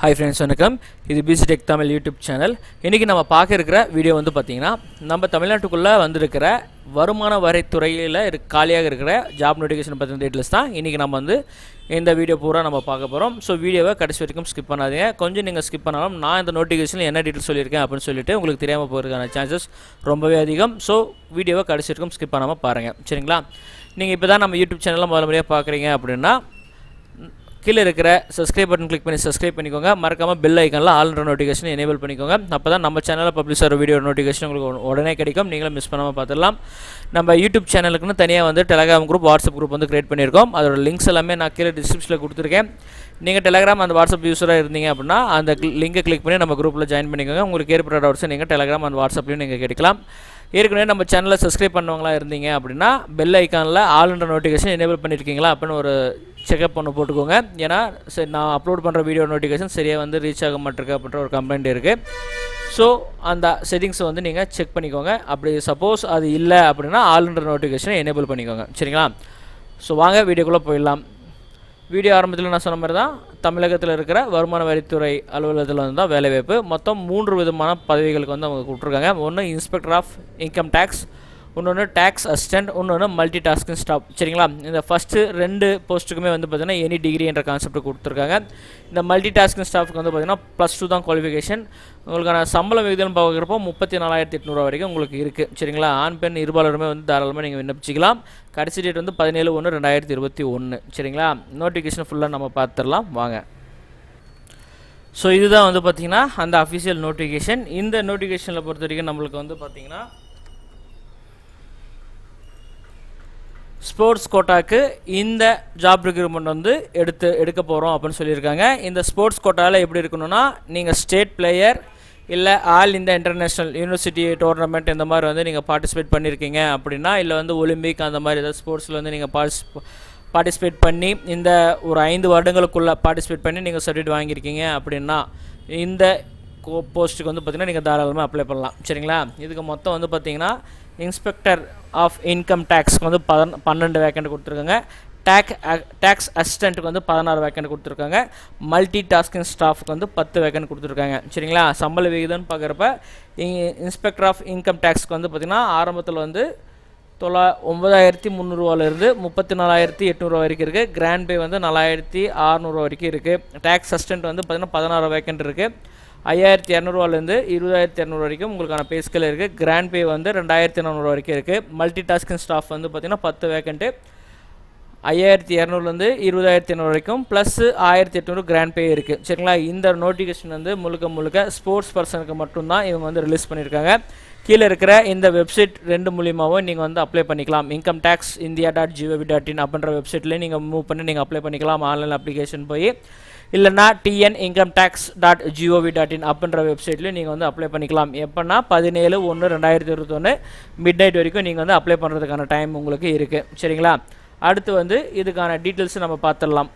Hi friends வணக்கம். இது PC tech Tamil YouTube channel இன்றைக்கி நம்ம பார்க்க இருக்கிற வீடியோ வந்து பார்த்திங்கன்னா நம்ம தமிழ்நாட்டுக்குள்ளே வந்திருக்கிற வருமான வரித்துறையில் இரு காலியாக இருக்கிற ஜாப் நோட்டிஃபிகேஷன் பற்றின டீட்டெயில்ஸ் தான் இன்றைக்கி நம்ம வந்து இந்த வீடியோ பூரா நம்ம பார்க்க போகிறோம் ஸோ வீடியோவை கடைசி வரைக்கும் ஸ்கிப் பண்ணாதீங்க. கொஞ்சம் நீங்கள் ஸ்கிப் பண்ணாலும் நான் இந்த நோட்டிஃபிகேஷனில் என்ன டீட்டெயில் சொல்லியிருக்கேன் அப்படின்னு சொல்லிட்டு உங்களுக்கு தெரியாமல் போகிறதுக்கான சான்சஸ் ரொம்பவே அதிகம். ஸோ வீடியோவை கடைசி வரைக்கும் ஸ்கிப் பண்ணாமல் பாருங்கள் சரிங்களா? நீங்கள் இப்போ தான் நம்ம யூடியூப் சேனலில் முதல் முறையாக பார்க்குறீங்க அப்படின்னா கீழே இருக்கிற சப்ஸ்கிரைப் பட்டன் கிளிக் பண்ணி சப்ஸ்கிரைப் பண்ணிக்கோங்க. மறக்காமல் பெல் ஐக்கனில் ஆல்ன்ற நோட்டிஃபிகேஷன் எனேபிள் பண்ணிக்கோங்க. அப்போ தான் நம்ம சேனலில் பப்ளிஷ் ஆகிற வீடியோ நோட்டிஃபிகேஷன் உங்களுக்கு உடனே கிடைக்கும். நீங்களும் மிஸ் பண்ணாமல் பார்த்துடலாம். நம்ம யூடியூப் சேனலுக்குன்னு தனியாக வந்து டெலகிராம் குரூப் வாட்ஸ்அப் குரூப் வந்து கிரியேட் பண்ணியிருக்கோம். அதோட லிங்க்ஸ் எல்லாமே நான் கீழே டிஸ்கிரிப்ஷனில் கொடுத்துருக்கேன். நீங்கள் டெலகிராம் அந்த வாட்ஸ்அப் யூஸராக இருந்தீங்க அப்படின்னா அந்த லிங்கை கிளிக் பண்ணி நம்ம குரூப்பில் ஜாயின் பண்ணிக்கோங்க. உங்களுக்கு ஏற்பட்ட டவுட்ஸை நீங்கள் டெலகிராம் அந்த வாட்ஸ்அப்லையும் நீங்கள் கேட்கலாம் ஏற்கனவே நம்ம சேனலை சப்ஸ்கிரைப் பண்ணவங்களா இருந்தீங்க அப்படின்னா பெல் ஐக்கானில் ஆல்ன்ற நோட்டிஃபிகேஷன் எனேபிள் பண்ணியிருக்கீங்களா அப்படின்னு ஒரு செக்அப் பண்ண போட்டுக்கோங்க. ஏன்னா சரி நான் அப்லோட் பண்ணுற வீடியோ நோட்டிஃபிகேஷன் சரியாக வந்து ரீச் ஆக மாட்டிருக்கு அப்படின்ற ஒரு கம்ப்ளைண்ட் இருக்குது ஸோ அந்த செட்டிங்ஸை வந்து நீங்கள் செக் பண்ணிக்கோங்க. அப்படி சப்போஸ் அது இல்லை அப்படின்னா ஆல்ன்ற நோட்டிஃபிகேஷனை எனேபிள் பண்ணிக்கோங்க. சரிங்களா? ஸோ வாங்க வீடியோக்குள்ளே போயிடலாம். வீடியோ ஆரம்பத்தில் நான் சொன்ன மாதிரி தான் தமிழகத்தில் இருக்கிற வருமான வரித்துறை அலுவலகத்தில் வந்து தான் வேலைவாய்ப்பு. மொத்தம் மூன்று விதமான பதவிகளுக்கு வந்து அவங்க கொடுத்துருக்காங்க. ஒன்று இன்ஸ்பெக்டர் ஆஃப் இன்கம் டேக்ஸ் இன்னொன்று டேக்ஸ் அசிஸ்டன்ட் இன்னொன்று மல்டி டாஸ்கிங் ஸ்டாப் சரிங்களா? இந்த ஃபஸ்ட்டு ரெண்டு போஸ்ட்டுக்குமே வந்து பார்த்தீங்கன்னா எனி டிகிரி என்ற கான்செப்ட் கொடுத்துருக்காங்க. இந்த மல்டி டாஸ்கிங் ஸ்டாஃப்க்கு வந்து பார்த்தீங்கன்னா ப்ளஸ் டூ தான் குவாலிஃபிகேஷன் உங்களுக்கான சம்பளம் விகிதம் பார்க்குறப்போ முப்பத்தி நாலாயிரத்தி எட்நூறுவா வரைக்கும் உங்களுக்கு இருக்குது சரிங்களா? ஆண் பெண் இருபாலருமே வந்து தாராளமாக நீங்கள் விண்ணப்பிச்சிக்கலாம். கடைசி டேட் வந்து பதினேழு ஒன்று ரெண்டாயிரத்தி இருபத்தி ஒன்று சரிங்களா? நோட்டிஃபிகேஷன் ஃபுல்லாக நம்ம பார்த்துடலாம் வாங்க. ஸோ இதுதான் வந்து பார்த்தீங்கன்னா அந்த அஃபிஷியல் நோட்டிஃபிகேஷன் இந்த நோட்டிஃபிகேஷனில் பொறுத்த வரைக்கும் நம்மளுக்கு வந்து பார்த்தீங்கன்னா ஸ்போர்ட்ஸ் கோட்டாக்கு இந்த ஜாப் ரெக்ரூட்மெண்ட் வந்து எடுத்து எடுக்க போகிறோம் அப்படின்னு சொல்லியிருக்காங்க. இந்த ஸ்போர்ட்ஸ் கோட்டாவில் எப்படி இருக்கணும்னா நீங்கள் ஸ்டேட் பிளேயர் இல்லை ஆல் இந்த இன்டர்நேஷ்னல் யூனிவர்சிட்டி டோர்னமெண்ட் இந்த மாதிரி வந்து நீங்கள் பார்ட்டிசிபேட் பண்ணியிருக்கீங்க அப்படின்னா இல்லை வந்து ஒலிம்பிக் அந்த மாதிரி ஏதாவது ஸ்போர்ட்ஸில் வந்து நீங்கள் பார்ட்டிசிப் பார்ட்டிசிபேட் பண்ணி இந்த ஒரு ஐந்து வருடங்களுக்குள்ளே பார்ட்டிசிபேட் பண்ணி நீங்கள் சர்டிஃபிகேட் வாங்கியிருக்கீங்க அப்படின்னா இந்த போஸ்ட்டுக்கு வந்து பார்த்திங்கன்னா நீங்கள் தாராளமாக அப்ளை பண்ணலாம். சரிங்களா? இதுக்கு மொத்தம் வந்து பார்த்தீங்கன்னா இன்ஸ்பெக்டர் ஆஃப் இன்கம் டேக்ஸ்க்கு வந்து பதன் பன்னெண்டு வேக்கண்ட் கொடுத்துருக்காங்க. டேக் டேக்ஸ் அசிஸ்டண்ட்டுக்கு வந்து பதினாறு வேக்கண்ட் கொடுத்துருக்காங்க. மல்டி டாஸ்கிங் ஸ்டாஃப்க்கு வந்து பத்து வேக்கண்ட் கொடுத்துருக்காங்க. சரிங்களா? சம்பள விகிதம்னு பார்க்குறப்ப இன்ஸ்பெக்டர் ஆஃப் இன்கம் டேக்ஸ்க்கு வந்து பார்த்திங்கன்னா ஆரம்பத்தில் வந்து தொள்ளா ஒம்பதாயிரத்தி முந்நூறுவாலேருந்து முப்பத்தி நாலாயிரத்தி எட்நூறுவா வரைக்கும் இருக்குது கிராண்ட் பே வந்து நாலாயிரத்தி அறநூறுவா வரைக்கும் இருக்குது டேக்ஸ் அசிஸ்டன்ட் வந்து பார்த்திங்கன்னா பதினாறு வேக்கண்ட் இருக்குது ஐயாயிரத்தி இரநூறுவாலேருந்து இருபதாயிரத்தி இரநூறு வரைக்கும் உங்களுக்கான பே ஸ்கேல் இருக்குது கிராண்ட் பே வந்து ரெண்டாயிரத்தி நானூறு வரைக்கும் இருக்குது மல்டி டாஸ்கிங் ஸ்டாஃப் வந்து பார்த்திங்கன்னா பத்து வேக்கண்ட்டு ஐயாயிரத்தி இரநூறுலேருந்து இருபதாயிரத்தி இரநூறு வரைக்கும் ப்ளஸ் ஆயிரத்தி எட்நூறு கிராண்ட் பே இருக்குது சரிங்களா? இந்த நோட்டிஃபிகேஷன் வந்து முழுக்க முழுக்க ஸ்போர்ட்ஸ் பர்சனுக்கு மட்டும்தான் இவங்க வந்து ரிலீஸ் பண்ணியிருக்காங்க கீழே இருக்கிற இந்த வெப்சைட் ரெண்டு மூலியமாகவும் நீங்கள் வந்து அப்ளை பண்ணிக்கலாம். Income tax India dot G O V dot in அப்படின்ற வெப்சைட்லேயே நீங்கள் மூவ் பண்ணி நீங்கள் அப்ளை பண்ணிக்கலாம். ஆன்லைன் அப்ளிகேஷன் போய் இல்லைனா TN income tax dot G O V dot in அப்படின்ற வெப்சைட்லையும் நீங்கள் வந்து அப்ளை பண்ணிக்கலாம். எப்போனா பதினேழு ஒன்று ரெண்டாயிரத்தி இருபத்தொன்று மிட் நைட் வரைக்கும் நீங்கள் வந்து அப்ளை பண்ணுறதுக்கான டைம் உங்களுக்கு இருக்குது சரிங்களா? அடுத்து வந்து இதுக்கான டீட்டெயில்ஸ் நம்ம பார்த்துடலாம்.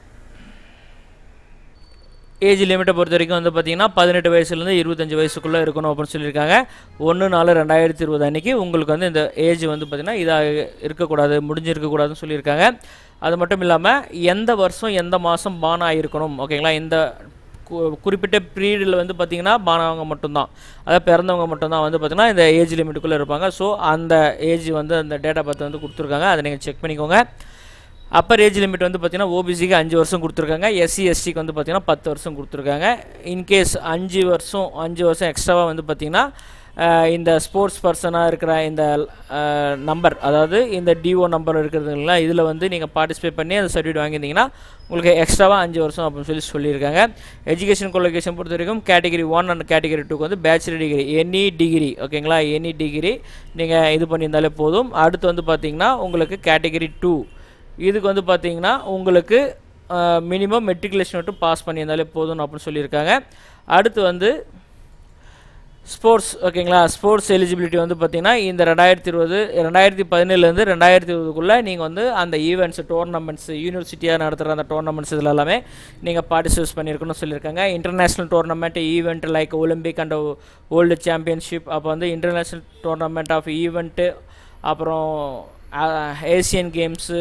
ஏஜ் லிமிட்டை பொறுத்த வரைக்கும் வந்து பார்த்தீங்கன்னா பதினெட்டு வயசுலேருந்து இருபத்தஞ்சி வயசுக்குள்ளே இருக்கணும் அப்படின்னு சொல்லியிருக்காங்க. ஒன்று நாலு ரெண்டாயிரத்தி இருபது அன்றைக்கி உங்களுக்கு வந்து இந்த ஏஜ் வந்து பார்த்திங்கன்னா இதாக இருக்கக்கூடாது முடிஞ்சிருக்கக்கூடாதுன்னு சொல்லியிருக்காங்க. அது மட்டும் இல்லாமல் எந்த வருஷம் எந்த மாதம் பான் ஆகிருக்கணும் ஓகேங்களா? இந்த கு- குறிப்பிட்ட பீரியடில் வந்து பார்த்திங்கன்னா பானவங்க மட்டும்தான். அதாவது பிறந்தவங்க மட்டும்தான் வந்து பார்த்திங்கன்னா இந்த ஏஜ் லிமிட்டுக்குள்ளே இருப்பாங்க. ஸோ அந்த ஏஜ் வந்து அந்த டேட்டா பார்த்து வந்து கொடுத்துருக்காங்க. அதை நீங்கள் செக் பண்ணிக்கோங்க. அப்பர் ஏஜ் லிமிட் வந்து பார்த்தீங்கன்னா ஓபிசிக்கு அஞ்சு வருஷம் கொடுத்துருக்காங்க. எஸ்சி எஸ்டிக்கு வந்து பார்த்தீங்கன்னா பத்து வருஷம் கொடுத்துருக்காங்க. இன்கேஸ் அஞ்சு வருஷம் அஞ்சு வருஷம் எக்ஸ்ட்ராவாக வந்து பார்த்தீங்கன்னா இந்த ஸ்போர்ட்ஸ் பர்சனாக இருக்கிற இந்த நம்பர் அதாவது இந்த டிஓ நம்பர் இருக்கிறதுங்களா இதில் வந்து நீங்கள் பார்ட்டிசிபேட் பண்ணி அந்த சர்டிஃபிகேட் வாங்கியிருந்தீங்கன்னா உங்களுக்கு எக்ஸ்ட்ராவாக அஞ்சு வருஷம் அப்படின்னு சொல்லி சொல்லியிருக்காங்க. எஜுகேஷன் குவாலிஃபிகேஷன் பொறுத்த வரைக்கும் கேட்டகரி ஒன் அண்ட் கேட்டகரி டூக்கு வந்து பேச்சுலர் டிகிரி எனி டிகிரி ஓகேங்களா எனி டிகிரி நீங்கள் இது பண்ணியிருந்தாலே போதும். அடுத்து வந்து பார்த்தீங்கன்னா உங்களுக்கு கேட்டகரி டூ இதுக்கு வந்து பார்த்தீங்கன்னா உங்களுக்கு மினிமம் மெட்ரிகுலேஷன் மட்டும் பாஸ் பண்ணியிருந்தாலே போதும் அப்படின்னு சொல்லியிருக்காங்க. அடுத்து வந்து ஸ்போர்ட்ஸ் ஓகேங்களா ஸ்போர்ட்ஸ் எலிஜிபிலிட்டி வந்து பார்த்திங்கன்னா இந்த ரெண்டாயிரத்தி இருபது ரெண்டாயிரத்தி பதினேழுலேருந்து ரெண்டாயிரத்தி இருபதுக்குள்ளே நீங்கள் வந்து அந்த ஈவெண்ட்ஸ் டோர்னமெண்ட்ஸ் யூனிவர்சிட்டியாக நடத்துகிற அந்த டோர்னமெண்ட்ஸ் இதில் எல்லாமே நீங்கள் பார்ட்டிசிபேட் பண்ணியிருக்கணும்னு சொல்லியிருக்காங்க. International tournament event like Olympic and world championship அப்போ வந்து இன்டர்நேஷ்னல் டோர்னமெண்ட் ஆஃப் ஈவெண்ட்டு அப்புறம் ஏசியன் கேம்ஸு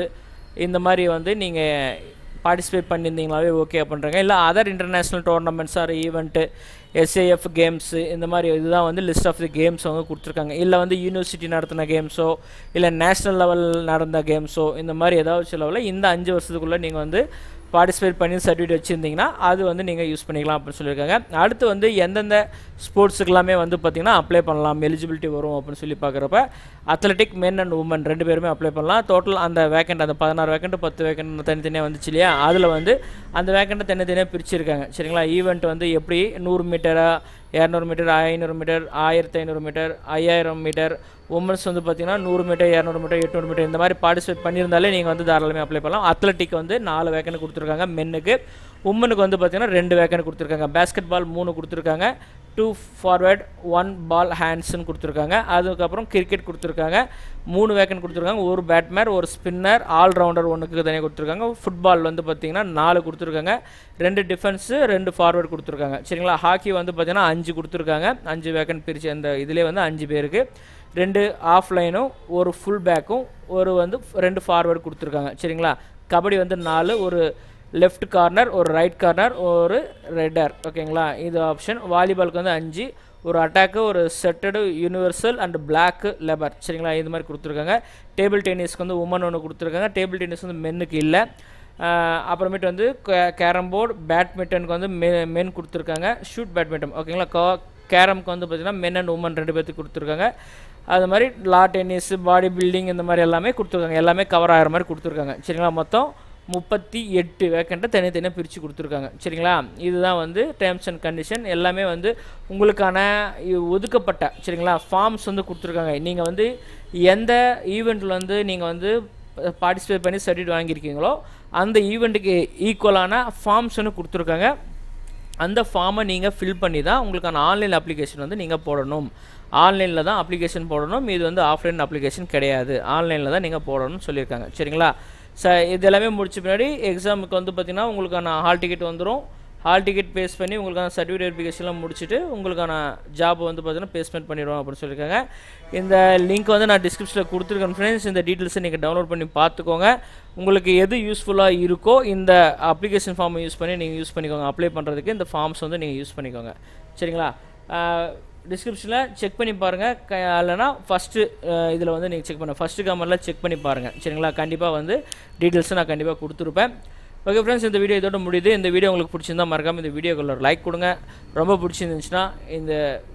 இந்த மாதிரி வந்து நீங்கள் பார்ட்டிசிபேட் பண்ணியிருந்தீங்களாவே ஓகே பண்ணுறாங்க இல்லை other international tournaments or event SAF games இந்த மாதிரி இதுதான் வந்து லிஸ்ட் ஆஃப் தி கேம்ஸ் அவங்க கொடுத்துருக்காங்க. இல்லை வந்து யூனிவர்சிட்டி நடத்தின கேம்ஸோ இல்லை நேஷ்னல் லெவல் நடந்த கேம்ஸோ இந்த மாதிரி ஏதாவது சில லெவலில் இந்த அஞ்சு வருஷத்துக்குள்ளே நீங்கள் வந்து பார்ட்டிசிபேட் பண்ணி சர்டிஃபிகேட் வச்சுருந்தீங்கன்னா அது வந்து நீங்கள் யூஸ் பண்ணிக்கலாம் அப்படின்னு சொல்லியிருக்காங்க. அடுத்து வந்து எந்தெந்த ஸ்போர்ட்ஸுக்கெல்லாமே வந்து பார்த்திங்கன்னா அப்ளை பண்ணலாம். எலிஜிபிலிட்டி வரும் அப்படின்னு சொல்லி பார்க்குறப்ப அத்லெட்டிக் மென் அண்ட் உமன் ரெண்டு பேருமே அப்ளை பண்ணலாம். டோட்டல் அந்த வேக்கண்ட் அந்த பதினாறு வேக்கண்ட் பத்து வேக்கண்ட் தனித்தனியாக வந்துச்சு இல்லையா? அதில் வந்து அந்த வேக்கண்ட்டை தனித்தனியாக பிரிச்சிருக்காங்க. சரிங்களா? ஈவெண்ட் வந்து எப்படி? நூறு மீட்டராக இரநூறு மீட்டர் ஐநூறு மீட்டர் ஆயிரத்தி ஐநூறு மீட்டர் ஐயாயிரம் மீட்டர். உமன்ஸ் வந்து பார்த்தீங்கன்னா நூறு மீட்டர் இரநூறு மீட்டர் எட்நூறு மீட்டர் இந்த மாதிரி பார்ட்டிசிபேட் பண்ணியிருந்தாலே நீங்கள் வந்து தாராளமாக அப்ளை பண்ணலாம். அத்லட்டிக் வந்து நாலு வேக்கண்ட் கொடுத்துருக்காங்க மென்னுக்கு உமனுக்கு வந்து பார்த்திங்கன்னா ரெண்டு வேக்கண்ட் கொடுத்துருக்காங்க. பேஸ்கெட் பால் மூணு கொடுத்துருக்காங்க. டூ ஃபார்வேர்ட் ஒன் பால் ஹேண்ட்ஸ்னு கொடுத்துருக்காங்க. அதுக்கப்புறம் கிரிக்கெட் கொடுத்துருக்காங்க. மூணு வேக்கன் கொடுத்துருக்காங்க. ஒரு பேட்மேன் ஒரு ஸ்பின்னர் ஆல்ரவுண்டர் ஒன்றுக்கு தனியாக கொடுத்துருக்காங்க. ஃபுட்பால் வந்து பார்த்திங்கன்னா நாலு கொடுத்துருக்காங்க. ரெண்டு டிஃபென்ஸு ரெண்டு ஃபார்வேர்டு கொடுத்துருக்காங்க. சரிங்களா? ஹாக்கி வந்து பார்த்திங்கன்னா அஞ்சு கொடுத்துருக்காங்க. அஞ்சு வேக்கன் பிரித்து அந்த இதிலே வந்து அஞ்சு பேருக்கு. ரெண்டு ஆஃப்லைனும் ஒரு ஃபுல் பேக்கும் ஒரு வந்து ரெண்டு ஃபார்வேர்டு கொடுத்துருக்காங்க. சரிங்களா? கபடி வந்து நாலு ஒரு லெஃப்ட் கார்னர் ஒரு ரைட் கார்னர் ஒரு ரெட்டர் ஓகேங்களா இது ஆப்ஷன் வாலிபாலுக்கு வந்து அஞ்சு. ஒரு அட்டாக்கு ஒரு setter universal and block libero சரிங்களா? இது மாதிரி கொடுத்துருக்காங்க. டேபிள் டென்னிஸ்க்கு வந்து உமன் ஒன்று கொடுத்துருக்காங்க. டேபிள் டென்னிஸ் வந்து மென்னுக்கு இல்லை. அப்புறமேட்டு வந்து கேரம் போர்டு பேட்மிண்டனுக்கு வந்து மெ மென் கொடுத்துருக்காங்க. ஷூட் பேட்மிண்டன் ஓகேங்களா கா கேரம்க்கு வந்து பார்த்திங்கன்னா மென் அண்ட் உமன் ரெண்டு பேர்த்துக்கு கொடுத்துருக்காங்க. அது மாதிரி லா டென்னிஸ் பாடி பில்டிங் இந்த மாதிரி எல்லாமே கொடுத்துருக்காங்க. எல்லாமே கவர் ஆகிற மாதிரி கொடுத்துருக்காங்க. சரிங்களா? மொத்தம் முப்பத்தி எட்டு வேக்கண்ட்டை தனித்தனியாக பிரித்து கொடுத்துருக்காங்க. சரிங்களா? இதுதான் வந்து டேர்ம்ஸ் அண்ட் கண்டிஷன் எல்லாமே வந்து உங்களுக்கான இ- ஒதுக்கப்பட்ட சரிங்களா? ஃபார்ம்ஸ் வந்து கொடுத்துருக்காங்க. நீங்கள் வந்து எந்த ஈவெண்ட்டில் வந்து நீங்கள் வந்து பார்ட்டிசிபேட் பண்ணி சர்டிஃபிகேட் வாங்கியிருக்கீங்களோ அந்த ஈவெண்ட்டுக்கு ஈக்குவலான ஃபார்ம்ஸ் வந்து கொடுத்துருக்காங்க. அந்த ஃபார்மை நீங்கள் ஃபில் பண்ணி தான் உங்களுக்கான ஆன்லைன் அப்ளிகேஷன் வந்து நீங்கள் போடணும். ஆன்லைனில் தான் அப்ளிகேஷன் போடணும். இது வந்து ஆஃப்லைன் அப்ளிகேஷன் கிடையாது. ஆன்லைனில் தான் நீங்கள் போடணும்னு சொல்லியிருக்காங்க. சரிங்களா? ச இது எல்லாமே முடிச்ச பின்னாடி எக்ஸாமுக்கு வந்து பார்த்திங்கன்னா உங்களுக்கான ஹால் டிக்கெட் வந்துடும் ஹால் டிக்கெட் பேஸ் பண்ணி உங்களுக்கான சர்டிஃபிகேட் வெரிஃபிகேஷன்லாம் முடிச்சுட்டு உங்களுக்கான ஜாப் வந்து பார்த்தீங்கன்னா பேஸ்மெண்ட் பண்ணிடுவோம் அப்படின்னு சொல்லியிருக்காங்க. இந்த லிங்க் வந்து நான் டிஸ்கிரிப்ஷனில் கொடுத்துருக்கேன் ஃப்ரெண்ட்ஸ் இந்த டீட்டெயில்ஸை நீங்கள் டவுன்லோட் பண்ணி பார்த்துக்கோங்க. உங்களுக்கு எது யூஸ்ஃபுல்லாக இருக்கோ இந்த அப்ளிகேஷன் ஃபார்மை யூஸ் பண்ணி நீங்கள் யூஸ் பண்ணிக்கோங்க. அப்ளை பண்ணுறதுக்கு இந்த ஃபார்ம்ஸ் வந்து நீங்கள் யூஸ் பண்ணிக்கோங்க. சரிங்களா? டிஸ்கிரிப்ஷனில் செக் பண்ணி பாருங்கள் க இல்லைனா ஃபஸ்ட்டு இதில் வந்து நீங்கள் செக் பண்ண. ஃபஸ்ட்டு கமெண்டில் செக் பண்ணி பாருங்கள் சரிங்களா? கண்டிப்பாக வந்து டீட்டெயில்ஸை நான் கண்டிப்பாக கொடுத்துருப்பேன். ஓகே ஃப்ரெண்ட்ஸ் இந்த வீடியோ இதோட முடியுது. இந்த வீடியோ உங்களுக்கு பிடிச்சிருந்தா மறக்காமல் இந்த வீடியோக்குள்ள ஒரு லைக் கொடுங்க. ரொம்ப பிடிச்சிருந்துச்சுன்னா இந்த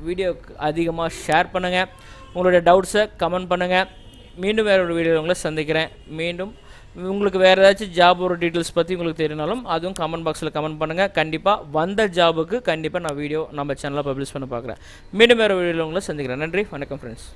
வீடியோக்கு அதிகமாக ஷேர் பண்ணுங்கள் உங்களுடைய டவுட்ஸை கமெண்ட் பண்ணுங்கள் மீண்டும் வேறு ஒரு வீடியோ உங்களை சந்திக்கிறேன். மீண்டும் உங்களுக்கு வேறு ஏதாச்சும் ஜாப் ஒரு டீட்டெயில்ஸ் பற்றி உங்களுக்கு தெரியனாலும் அதுவும் கமெண்ட் பாக்ஸில் கமெண்ட் பண்ணுங்கள் கண்டிப்பாக வந்த ஜாபுக்கு கண்டிப்பாக நான் வீடியோ நம்ம சேனலில் பப்ளிஷ் பண்ண பார்க்குறேன். மீண்டும் வேறு வீடியோவில் உங்களை சந்திக்கிறேன். நன்றி. வணக்கம் ஃப்ரெண்ட்ஸ்